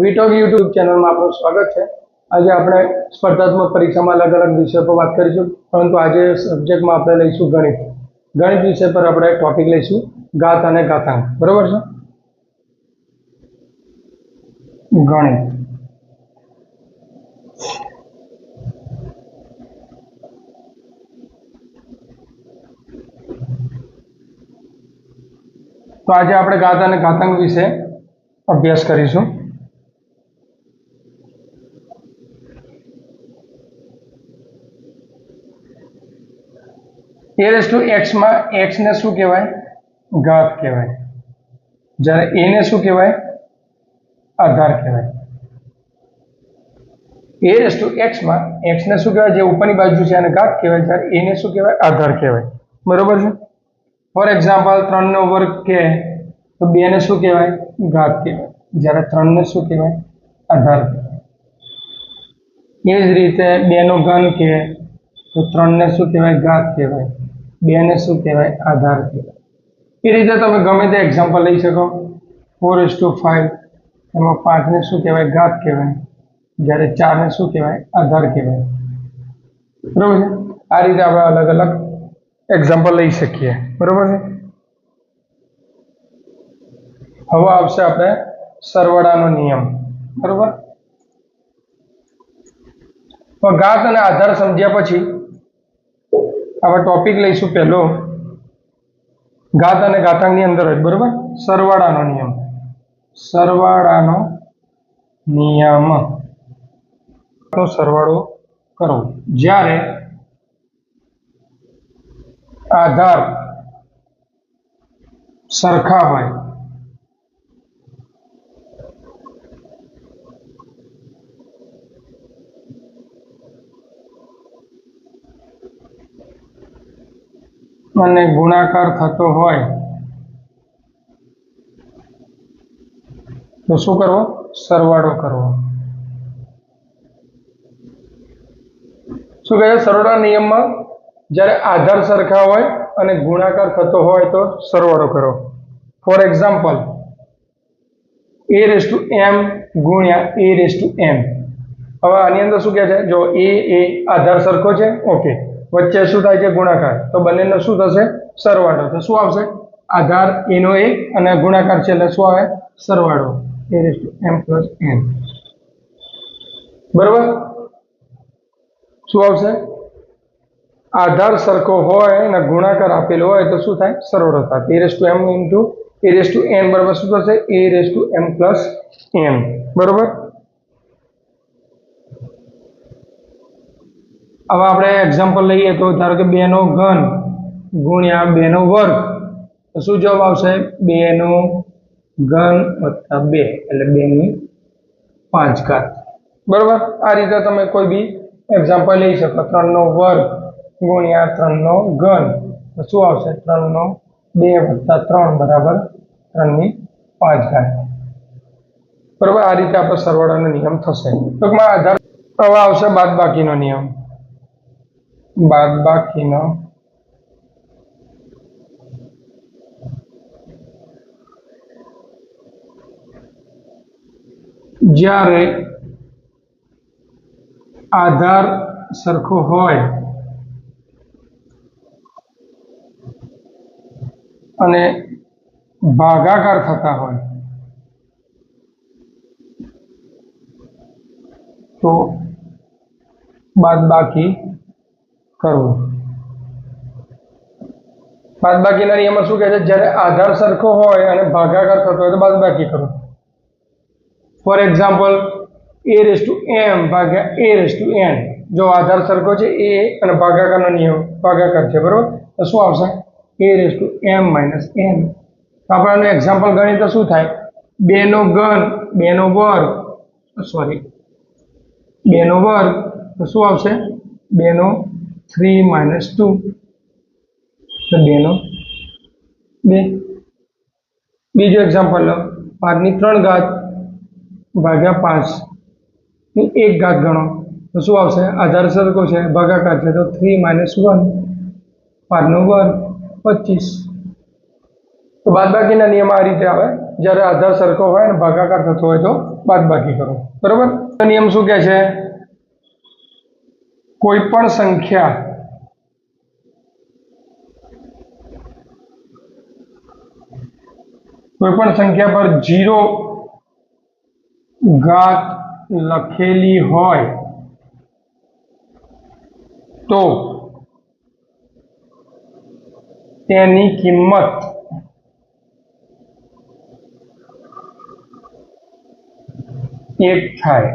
વીટોક YouTube ચેનલમાં આપનું સ્વાગત છે. આજે આપણે સ્પર્ધાત્મક પરીક્ષામાં અલગ અલગ વિષય પર વાત કરીશું, પરંતુ આજે સબ્જેક્ટમાં આપણે લઈશું ગણિત. ગણિત વિષય પર આપણે ટોપિક લઈશું ઘાત અને ઘાતાંક બરોબર છે? ગણિત. તો આજે આપણે ઘાત અને ઘાતાંક વિશે અભ્યાસ કરીશું. એ રેસ ટુ એક્સમાં એક્સને શું કહેવાય ઘાત કહેવાય જ્યારે એને શું કહેવાય આધાર કહેવાય એ રેસ ટુ એક્સમાં એક્સને શું કહેવાય જે ઉપરની બાજુ છે એને ઘાત કહેવાય જ્યારે એને શું કહેવાય આધાર કહેવાય બરોબર છે ફોર એક્ઝામ્પલ ત્રણનો વર્ગ કે તો બેને શું કહેવાય ઘાત કહેવાય જ્યારે ત્રણને શું કહેવાય આધાર કહેવાય એ જ રીતે બેનો ઘન કે તો ત્રણને શું કહેવાય ઘાત કહેવાય બેને શું કહેવાય? આધાર કહેવાય. એ રીતે તમે ગમે તે એક્ઝામ્પલ લઈ શકો. ફોર એસ ટુ ફાઇવ એમાં પાંચને શું કહેવાય? ઘાત કહેવાય. જ્યારે ચારને શું કહેવાય? આધાર કહેવાય. બરોબર છે? આ રીતે આપણે અલગ અલગ એક્ઝામ્પલ લઈ શકીએ. બરોબર છે? હવે આવશે આપણે સરવાળાનો નિયમ. બરોબર? ઘાત અને આધાર સમજ્યા પછી આપણે ટોપિક લઈશું પહેલો. ઘાત અને ઘાતાંકની અંદર જ, બરોબર? સરવાળાનો નિયમ. સરવાળાનો નિયમ. સરવાળો કરો. જ્યારે આધાર સરખા હોય અને ગુણાકાર થતો હોય, તો શું કરવો? સરવાળો કરવો. શું કહે સરવાળા નિયમમાં જ્યારે આધાર સરખા હોય અને ગુણાકાર થતો હોય તો સરવાળો કરો. For example A raise to M ગુણ્યા એ રેસ ટુ એમ હવે આની અંદર શું કહે છે? જો એ એ આધાર સરખો છે ઓકે વચ્ચે શું થાય છે? ગુણાકાર. તો બંનેનો શું થશે? સરવાળો. તો શું આવશે? આધાર એનો એક અને ગુણાકાર છે એટલે શું આવે? સરવાળો. એ એમ પ્લસ એન બરોબર? શું આવશે? આધાર સરખો હોય અને ગુણાકાર આપેલો હોય તો શું થાય? સરવાળો થાય. A raise to M into A raise to N બરાબર શું થશે? A raise to M plus N બરોબર? હવે આપણે એક્ઝામ્પલ લઈએ તો ધારો કે બેનો ઘન ગુણ્યા બેનો વર્ગ. તો શું જવાબ આવશે? બેનો ઘન વત્તા બે, એટલે બેની પાંચ ઘાત. બરાબર? આ રીતે તમે કોઈ બી એક્ઝામ્પલ લઈ શકો. ત્રણનો વર્ગ ગુણ્યા ત્રણનો ઘન. શું આવશે? ત્રણનો બે વત્તા ત્રણ બરાબર ત્રણની પાંચ ઘાત. બરાબર? આ રીતે આપણે સરવાળાનો નિયમ થશે. ટૂંકમાં આધાર હવે આવશે બાદબાકીનો નિયમ. બાદબાકીનો. જ્યારે આધાર સરખો હોય અને ભાગાકાર થતા હોય તો બાદબાકી કરવું બાદબાકીના નિયમમાં શું કહે છે? જ્યારે આધાર સરખો હોય અને ભાગાકાર થતો હોય તો બાદબાકી કરો. For example A raise to M ભાગ્યા એ રેસ ટુ એન જો આધાર સરખો છે એ અને ભાગાકારનો નિયમ, ભાગાકાર છે, બરોબર? તો શું આવશે? A raise to M minus N તો આપણે એક્ઝામ્પલ ગણીએ તો શું થાય? બેનો ઘન બેનો વર્ગ. સોરી બેનો વર્ગ. તો શું આવશે? બેનો થ્રી માઇનસ ટુ તો બેનો બે. બીજું એક્ઝામ્પલ લો. પાંચની ત્રણ ઘાત ભાગ્યા પાંચ. એક ઘાત ગણો. તો શું આવશે? આધાર સરખો છે, ભાગાકાર છે. તો થ્રી માઇનસ વન પાંચનો વર્ગ પચીસ. તો બાદબાકીના નિયમ આ રીતે આવે. જ્યારે આધાર સરખો હોય અને ભાગાકાર થતો હોય તો બાદબાકી કરો. બરોબર? નિયમ શું કહે છે? કોઈ પણ સંખ્યા કોઈ પણ સંખ્યા પર જીરો ઘાત લખેલી હોય તો તેની કિંમત એક થાય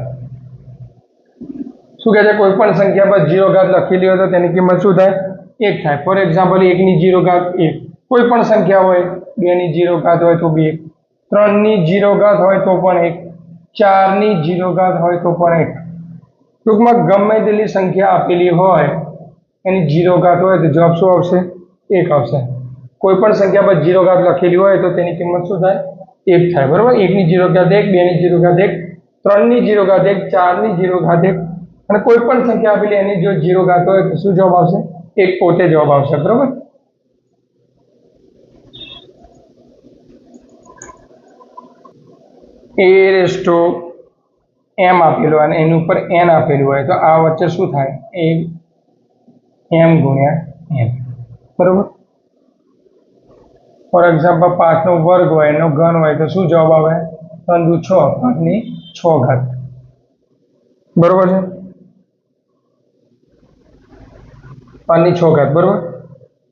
શું કહે છે કોઈ પણ સંખ્યા પર જીરો ઘાત લખેલી હોય તો તેની કિંમત શું થાય એક થાય ફોર એક્ઝામ્પલ એકની જીરો ઘાત એક કોઈ પણ સંખ્યા હોય બેની જીરો ઘાત હોય તો બે ત્રણની જીરો ઘાત હોય તો પણ એક ચારની જીરો ઘાત હોય તો પણ એક ટૂંકમાં ગમે તેટલી સંખ્યા આપેલી હોય એની જીરો ઘાત હોય તો જવાબ શું આવશે એક આવશે કોઈ પણ સંખ્યા પર જીરો ઘાત લખેલી હોય તો તેની કિંમત શું થાય એક થાય બરાબર એકની જીરો ઘાત એક બેની જીરો ઘાત એક ત્રણની જીરો ઘાત એક ચારની જીરો ઘાત એક અને કોઈ પણ સંખ્યા આપેલી એની જો જીરો ગાતો હોય તો શું જવાબ આવશે? એક પોતે જવાબ આવશે, બરોબર? એ રેસ ટુ એમ આપેલું અને એની ઉપર એન આપેલું હોય, તો આ વચ્ચે શું થાય? એ એમ ગુણ્યા એન બરોબર? ફોર એક્ઝામ્પલ પાંચનો વર્ગ હોય, એનો ઘન હોય, તો શું જવાબ આવે? ત્રણ છ, પાંચની છ ઘાત. બરોબર છે? પાંચની છ ઘાત, બરાબર?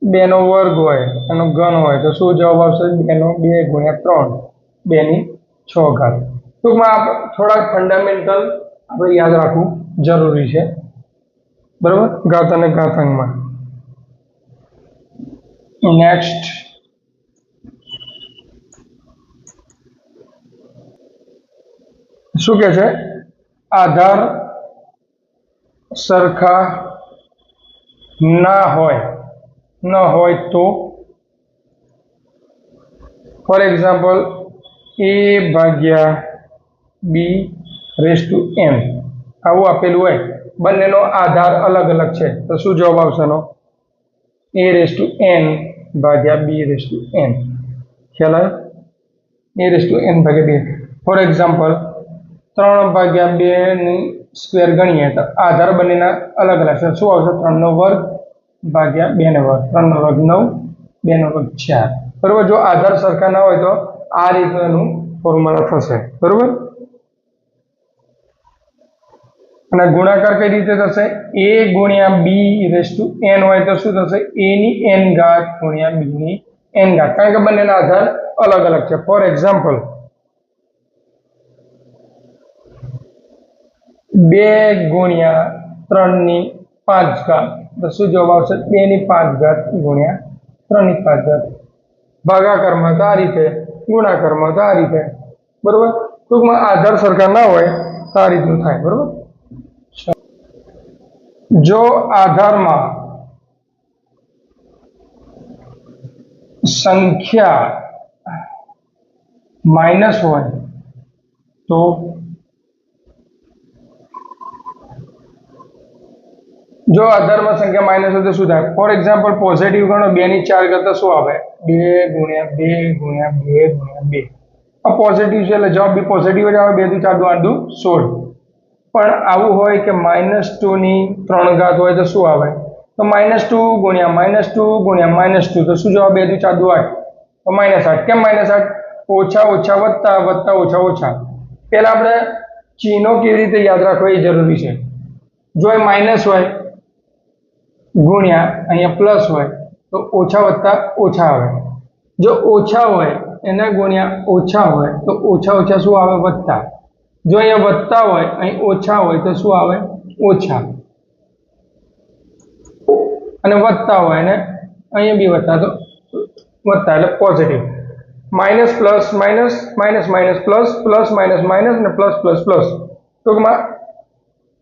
બેનો વર્ગ હોય, એનો ઘન હોય, તો શું જવાબ આવશે? બેનો બે ગુણ્યા ત્રણ, બેની છ ઘાત. ટૂંકમાં આપ થોડાક ફંડામેન્ટલ આપણે યાદ રાખવું જરૂરી છે. બરાબર? ઘાત અને ઘાતાંકમાં. નેક્સ્ટ શું કે છે? આધાર સરખા ના હોય. ન હોય તો? ફોર એક્ઝામ્પલ એ ભાગ્યા બી રેસ ટુ એમ આવું આપેલું હોય. બંનેનો આધાર અલગ અલગ છે. તો શું જવાબ આવશે એનો? એ રેસ ટુ એન ભાગ્યા બી રેસ ટુ એન ખ્યાલ આવ્યો? એ રેસ ટુ એન ભાગ્યા બે ફોર એક્ઝામ્પલ ત્રણ ભાગ્યા બે ની સ્ક્વેર ગણીએ તો આધાર બંનેના અલગ અલગ છે. શું આવશે? ત્રણનો વર્ગ ભાગ્યા બે નો વર્ગ. ત્રણનો વર્ગ નવ, બે નો વર્ગ ચાર. બરોબર? જો આધાર સરખા ના હોય તો આ રીતનું ફોર્મ્યુલા થશે. બરોબર? અને ગુણાકાર કઈ રીતે થશે? એ ગુણ્યા બી રેસ ટુ એન હોય તો શું થશે? એ ની એન ઘાત ગુણ્યા બી ની એન ઘાત. કારણ કે બંનેના આધાર અલગ અલગ છે. ફોર એક્ઝામ્પલ બે ગુણ્યા ત્રણની પાંચ ઘાત. તો શું જવાબ આવશે? બેની પાંચ ઘાત ગુણ્યા ત્રણની પાંચ ઘાત. ભાગાકારમાં તો આ રીતે, ગુણાકારમાં તો આ રીતે. બરોબર? ટૂંકમાં આધાર સરખા ના હોય તો આ રીતનું થાય, બરોબર? જો આધારમાં સંખ્યા માઇનસ હોય તો જો અધર્મ સંખ્યા માઇનસ હોય તો શું થાય? ફોર એક્ઝામ્પલ પોઝિટિવ ગણો બે ની ચાર કરતા શું આવે? બે ગુણ્યા બે ગુણ્યા બે ગુણ્યા બે. આ પોઝિટિવ છે એટલે જવાબ બી પોઝિટિવ જ આવે, બે દુ ચાર દુ દુ સોળ. પણ આવું હોય કે માઇનસ ટુની ત્રણ ઘાત હોય તો શું આવે? તો માઇનસ ટુ ગુણ્યા માઇનસ ટુ ગુણ્યા માઇનસ ટુ તો શું જવાબ? બે દુ ચાર દુ આઠ. તો માઇનસ આઠ. કેમ માઇનસ આઠ? ઓછા ઓછા વધતા વધતા ઓછા ઓછા. પહેલાં આપણે ચિહ્નો કેવી રીતે યાદ રાખવા એ જરૂરી છે? જો એ માઇનસ હોય ગુણ્યા અહીંયા પ્લસ હોય, તો ઓછા વત્તા ઓછા આવે. જો ઓછા હોય, એના ગુણ્યા ઓછા હોય, તો ઓછા ઓછા શું આવે? વત્તા. જો અહીંયા વત્તા હોય, અહીં ઓછા હોય, તો શું આવે? ઓછા. અને વત્તા હોય ને, અહીંયા બી વત્તા, તો વત્તા એટલે positive minus plus minus minus minus plus plus minus minus અને પ્લસ પ્લસ પ્લસ ટૂંકમાં,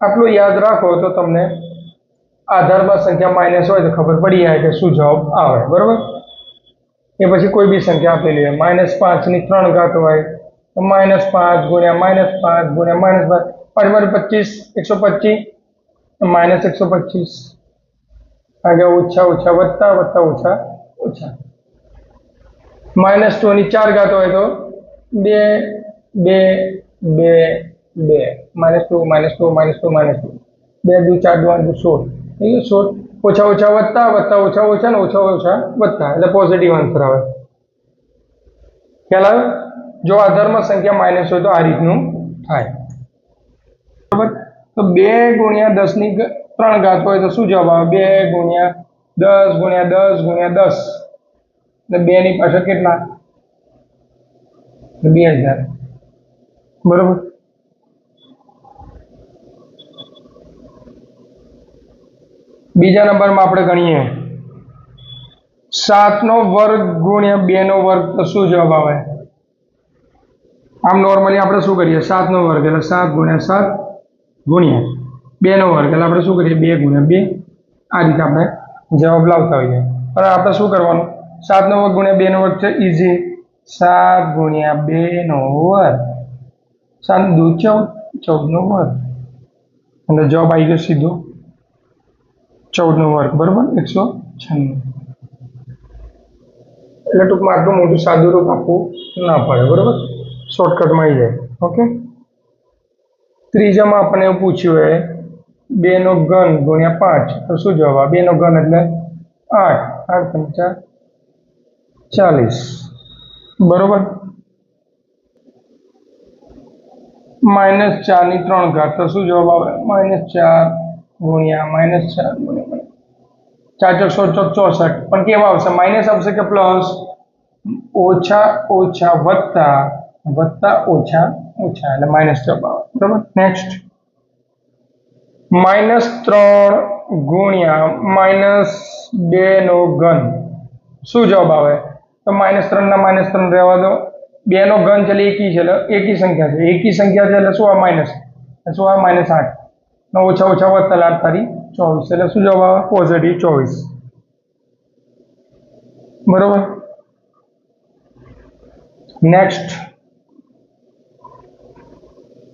આટલું યાદ રાખો તો તમને આધારમાં સંખ્યા માઇનસ હોય તો ખબર પડી જાય કે શું જવાબ આવે, બરોબર? એ પછી કોઈ બી સંખ્યા આપેલી હોય માઇનસ પાંચની ત્રણ ઘાત હોય તો માઇનસ પાંચ ગુણ્યા માઇનસ પાંચ ગુણ્યા માઇનસ પાંચ. પાંચ મારી પચીસ, એકસો પચીસ માઇનસ એકસો પચીસ. કારણ કે ઓછા ઓછા વધતા વધતા ઓછા ઓછા. માઇનસ ટુની ચાર ઘાત હોય તો બે બે બે બે. Minus two minus two minus two minus two બે દુ ચાર દુ આઠ દુ સોળ. થઈ ગયું ઓછા ઓછા વધતા વધતા ઓછા ઓછા ને ઓછા ઓછા વધતા. એટલે પોઝિટિવ આન્સર આવે. ખ્યાલ આવે જો આધારમાં સંખ્યા માઇનસ હોય તો આ રીતનું થાય. બરાબર? તો બે ગુણ્યા દસની ત્રણ ઘાત હોય તો શું જવાબ આવે? બે ગુણ્યા દસ ગુણ્યા દસ ગુણ્યા દસ. એટલે બેની પાછળ કેટલા? બે હજાર. બરોબર? બીજા નંબરમાં આપણે ગણીએ. સાતનો વર્ગ ગુણ્યા બેનો વર્ગ, તો શું જવાબ આવે? આમ નોર્મલી આપણે શું કરીએ? સાતનો વર્ગ, એટલે સાત ગુણ્યા સાત ગુણ્યા બેનો વર્ગ, એટલે આપણે શું કરીએ? બે ગુણ્યા બે. આ રીતે આપણે જવાબ લાવતા હોઈએ. પણ આપણે શું કરવાનું? સાતનો વર્ગ ગુણ્યા બે નો વર્ગ છે ઇઝી સાત ગુણ્યા બે નો વર્ગ. સાત દુ ચૌદ ચૌદ નો વર્ગ. અને જવાબ આવી ગયો સીધો. ચૌદ નો વર્ગ, બરોબર? એકસો છન્નું. એટલે ટૂંકમાં આટલું મોટું સાદું રૂપ આપવું ના પડે, બરોબર? શોર્ટકટમાં આવી જાય ઓકે ત્રીજામાં આપણને એવું પૂછ્યું હોય બેનો ઘન ગુણ્યા પાંચ. તો શું જવાબ આવે? બે ઘન એટલે આઠ. આઠ પંચા ચાલીસ. બરોબર? માઇનસ ચારની ત્રણ ઘાત, તો શું જવાબ આવે? માઇનસ ચાર ગુણ્યા માઇનસ ચાર ગુણ્યા ચાર ચોક સો ચોક ચોસઠ. પણ કેવા આવશે? માઇનસ આવશે કે પ્લસ ઓછા ઓછા, વત્તા વત્તા, ઓછા ઓછા. એટલે માઇનસ જવાબ આવે. બરાબર? નેક્સ્ટ માઇનસ ત્રણ ગુણ્યા માઇનસ બે નો ઘન. શું જવાબ આવે? તો માઇનસ ત્રણ ના માઇનસ ત્રણ રહેવા દો. બે નો ઘન છે એટલે એકી છે એટલે એકી સંખ્યા છે. એકી સંખ્યા છે એટલે શું આ માઇનસ શું આ માઇનસ આઠ. ને ઓછા ઓછા વધતા આઠ તારી ચોવીસ એટલે શું જવાબ આવે પોઝિટિવ ચોવીસ બરોબર નેક્સ્ટ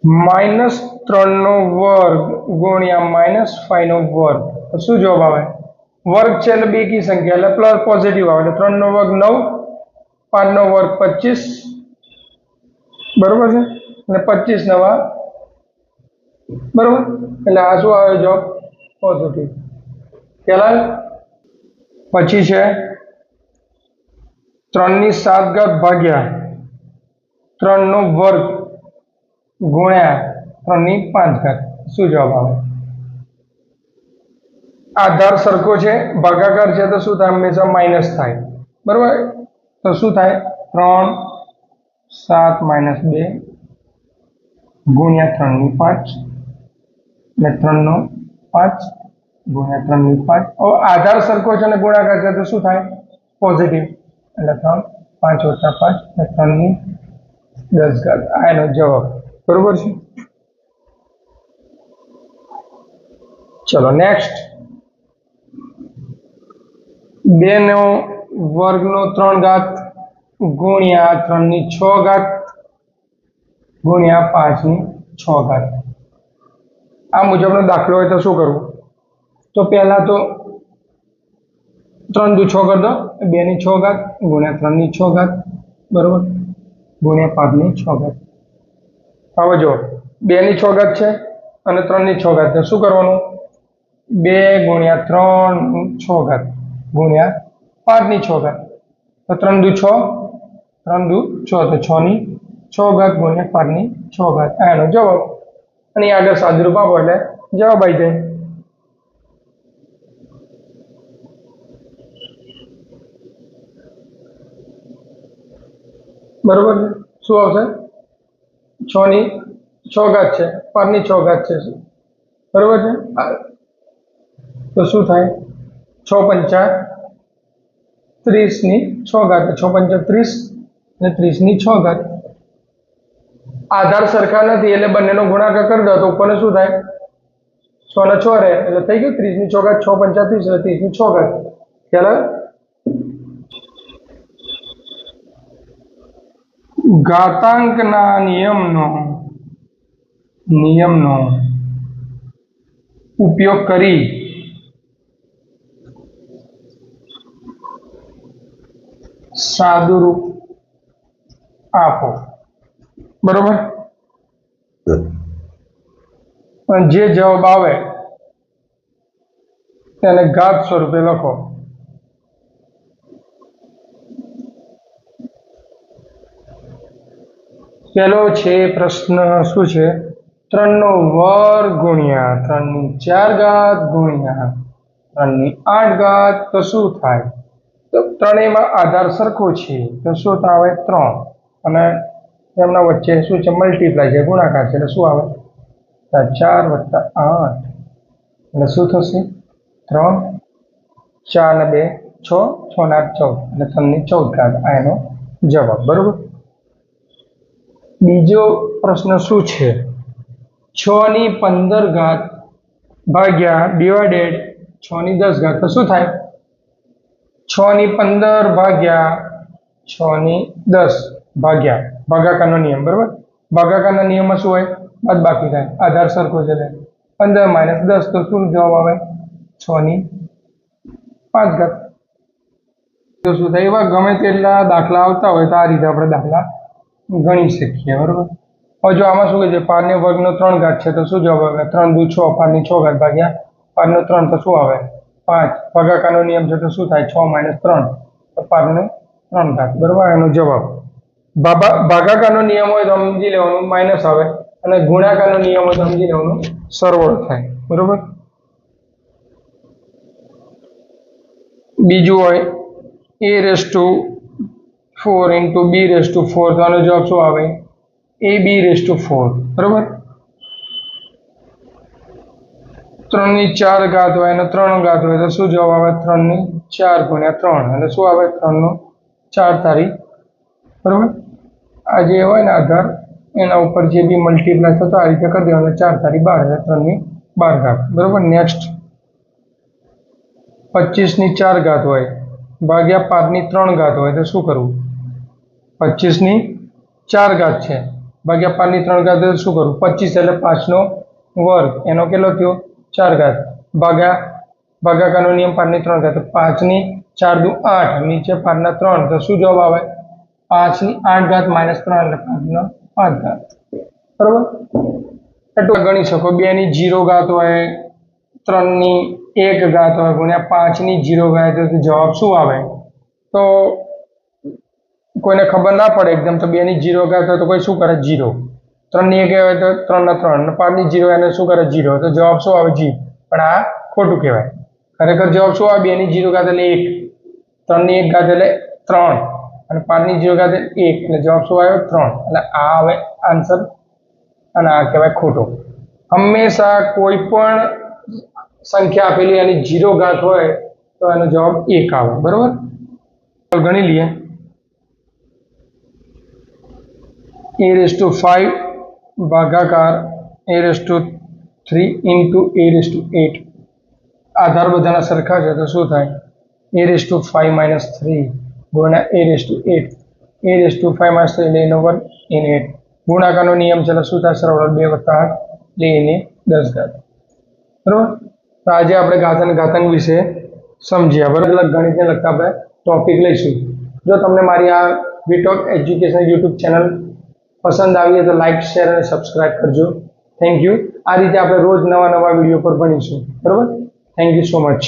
માઇનસ ત્રણનો વર્ગ ગુણ્યા માઇનસ ફાઈવનો વર્ગ. શું જવાબ આવે? વર્ગ છે એટલે બેકી સંખ્યા એટલે પ્લસ પોઝિટિવ આવે. એટલે ત્રણનો વર્ગ નવ પાંચનો વર્ગ પચીસ. બરોબર છે? અને પચીસ નવા બરોબર? એટલે આ શું આવે જવાબ પોઝિટિવ ખ્યાલ પછી છે ત્રણની સાત ઘાત ભાગ્યા ત્રણનો વર્ગ ગુણ્યા ત્રણની પાંચ ઘાત. શું જવાબ આવે? આધાર સરખો છે, ભાગાકાર છે તો શું થાય? હંમેશા માઇનસ થાય. બરોબર? તો શું થાય? ત્રણ, સાત માઇનસ બે, ગુણ્યા ત્રણની પાંચ. ને ત્રણનો પાંચ ગુણ્યા ત્રણની પાંચ. હવે આધાર સરખો છે અને ગુણાકાર છે તો શું થાય? પોઝિટિવ એટલે ત્રણ, પાંચ ઓછા પાંચ ને ત્રણની દસ ઘાત. આ એનો જવાબ. બરોબર છે? ચલો નેક્સ્ટ બે નો વર્ગનો ત્રણ ઘાત ગુણ્યા ત્રણની છ ઘાત ગુણ્યા પાંચની છ ઘાત. આ મુજબનો દાખલો હોય તો શું કરવું તો પહેલાં તો ત્રણ દુ છ કરી દો. બે ની છ ઘાત, ગુણ્યા ત્રણની છ ઘાત, બરાબર? ગુણ્યા પાંચની છ ઘાત. હવે જો બે ની છ ઘાત છે અને ત્રણની છ ઘાત. શું કરવાનું? બે ગુણ્યા ત્રણ, છ ઘાત. ગુણ્યા પાંચની છ ઘાત. તો ત્રણ દુ છ, ત્રણ દુ છ. તો છ ની છ ઘાત ગુણ્યા પાંચની છ ઘાત. આનો જવાબ. અને આગળ સાદુરૂપ આપો એટલે જવાબ આવી જાય. બરોબર છે? શું આવશે? છ ની છ ઘાત છે. પાંચની છ ઘાત છે બરોબર છે? તો શું થાય? છ પંચા ત્રીસની છ ઘાત. છ પંચા ત્રીસ અને ત્રીસની છ ઘાત. આધાર સરખા નથી એટલે બંનેનો ગુણાકાર કરી દો તો ઉપરને શું થાય? છ ને છ રહે. એટલે થઈ ગયું ત્રીસની છ છ પંચા ત્રીસ, એટલે ત્રીસની છ ઘાત ખ્યાલ ઘાતાંકના નિયમનો નિયમનો ઉપયોગ કરી સાદુરૂપ આપો. બરોબર? જે જવાબ આવે તેને ઘાત સ્વરૂપે લખો. પેલો છે પ્રશ્ન શું છે? ત્રણનો વર્ગ ગુણ્યા ત્રણની ચાર ઘાત ગુણ્યા ત્રણની આઠ ઘાત, તો શું થાય? તો ત્રણેયમાં આધાર સરખો છે, તો શું આવે ત્રણ. અને એમના વચ્ચે શું છે? મલ્ટીપ્લાય છે, ગુણાકાર છે. એટલે શું આવે? ચાર વત્તા આઠ. એટલે શું થશે? ત્રણ, ચાર ને બે, છ છ ને આઠ, ચૌદ. એટલે ત્રણની ચૌદ ઘાત આ એનો જવાબ. બરોબર? બીજો પ્રશ્ન શું છે? છ ની પંદર ઘાત ભાગ્યા ડિવાઇડેડ છ ની દસ ઘાત. તો શું થાય? છ ની પંદર ભાગ્યા છ ની દસ ભાગ્યા. ભાગાકારનો નિયમ, બરાબર? ભાગાકારના નિયમમાં શું હોય? બાદ બાકી થાય. આધાર સરખો છે એટલે પંદર માઇનસ દસ તો શું જવાબ આવે? છ ની પાંચ ઘાત. તો શું થાય? એવા ગમે તેટલા દાખલા આવતા હોય તો આ રીતે આપણે દાખલા ગણી શકીએ, બરાબર? હવે જો આમાં શું કહે છે? પારને વર્ગનો ત્રણ ઘાત છે તો શું જવાબ આવે? ત્રણ દુ છ, પારની છ ઘાત ભાગ્યા પારનો ત્રણ તો શું આવે? પાંચ. ભાગાકારનો નિયમ છે તો શું થાય? છ માઇનસ ત્રણ. તો પારને ત્રણ ઘાત. બરાબર? એનો જવાબ. ભાગાકારનો નિયમ હોય તો સમજી લેવાનું માઇનસ આવે. અને ગુણાકારનો નિયમ હોય તો સમજી લેવાનું. સરવાળો થાય. બરોબર? બીજું હોય A raise to four into B raise to four તો આનો જવાબ શું આવે? A B raise to four બરોબર? ત્રણની ચાર ઘાત હોય અને ત્રણ ઘાત હોય તો શું જવાબ આવે? ત્રણની ચાર ગુણ્યા ત્રણ. અને શું આવે? ત્રણનો ચાર તારીખ બરોબર? આ જે હોય ને આધાર, એના ઉપર જે બી મલ્ટીપ્લાય થતો આ રીતે કરી દેવાનો. ચાર તારીખ, બાર એટલે ત્રણની બાર ઘાત. બરોબર? નેક્સ્ટ પચીસની ચાર ઘાત હોય. ભાગ્યા પાંચની ત્રણ ઘાત હોય, તો શું કરવું? પચીસની ચાર ઘાત છે. ભાગ્યા પાંચની ત્રણ ઘાત તો શું કરવું? પચીસ એટલે પાંચનો વર્ગ. એનો કેટલો થયો? ચાર ઘાત. ભાગ્યા, ભાગાકારનો નિયમ પાંચની ત્રણ ઘાત. પાંચની ચાર દુ આઠ. નીચે પાંચના ત્રણ. તો શું જવાબ આવે? પાંચની આઠ ઘાત માઇનસ ત્રણ એટલે પાંચનો પાંચ ઘાત. બરોબર? એટલું ગણી શકો બે ની જીરો ઘાત હોય, ત્રણની એક ઘાત હોય, ગુણ્યા પાંચની જીરો ઘાત હોય, તો જવાબ શું આવે? તો કોઈને ખબર ના પડે એકદમ, તો બેની જીરો ઘાત હોય તો કોઈ શું કરે? જીરો. ત્રણની એક હોય તો ત્રણના ત્રણ પાંચની જીરો એને શું કરે? જીરો. તો જવાબ શું આવે? જી. પણ આ ખોટું કહેવાય. ખરેખર જવાબ શું આવે? બેની જીરો ઘાત એટલે એક. ત્રણની એક ઘાત એટલે ત્રણ. અને પાંચની જીરો ઘાત એક એટલે જવાબ શું આવ્યો? ત્રણ. એટલે આ હવે આન્સર અને આ કહેવાય ખોટો. હંમેશા કોઈ પણ સંખ્યા આપેલી એની જીરો ઘાત હોય તો એનો જવાબ એક આવે. બરોબર? ગણી લઈએ. એ રેસ ટુ ફાઈવ ભાગાકાર A raise to three into A raise to eight આધાર બધાના સરખા છે, તો શું થાય? A raise to five minus three ગુણ્યા A raise to eight A raise to five minus three એટલે એનો વન એને એટ ગુણાકારનો નિયમ છે એટલે શું થાય? સરવાળો બે વત્તા આઠ. એટલે એને દસ ઘાત. બરોબર? તો આજે આપણે ઘાતન ઘાતંક વિશે સમજ્યા. બરાબર? ગણિતને લગતા આપણે ટોપિક લઈશું. જો તમને મારી આ વીટોક એજ્યુકેશન યુટ્યુબ ચેનલ પસંદ આવી તો લાઇક શેર અને સબસ્ક્રાઇબ કરજો. થેન્ક યુ આ રીતે આપણે રોજ નવા નવા વીડિયો પર ભણીશું. બરાબર? Thank you so much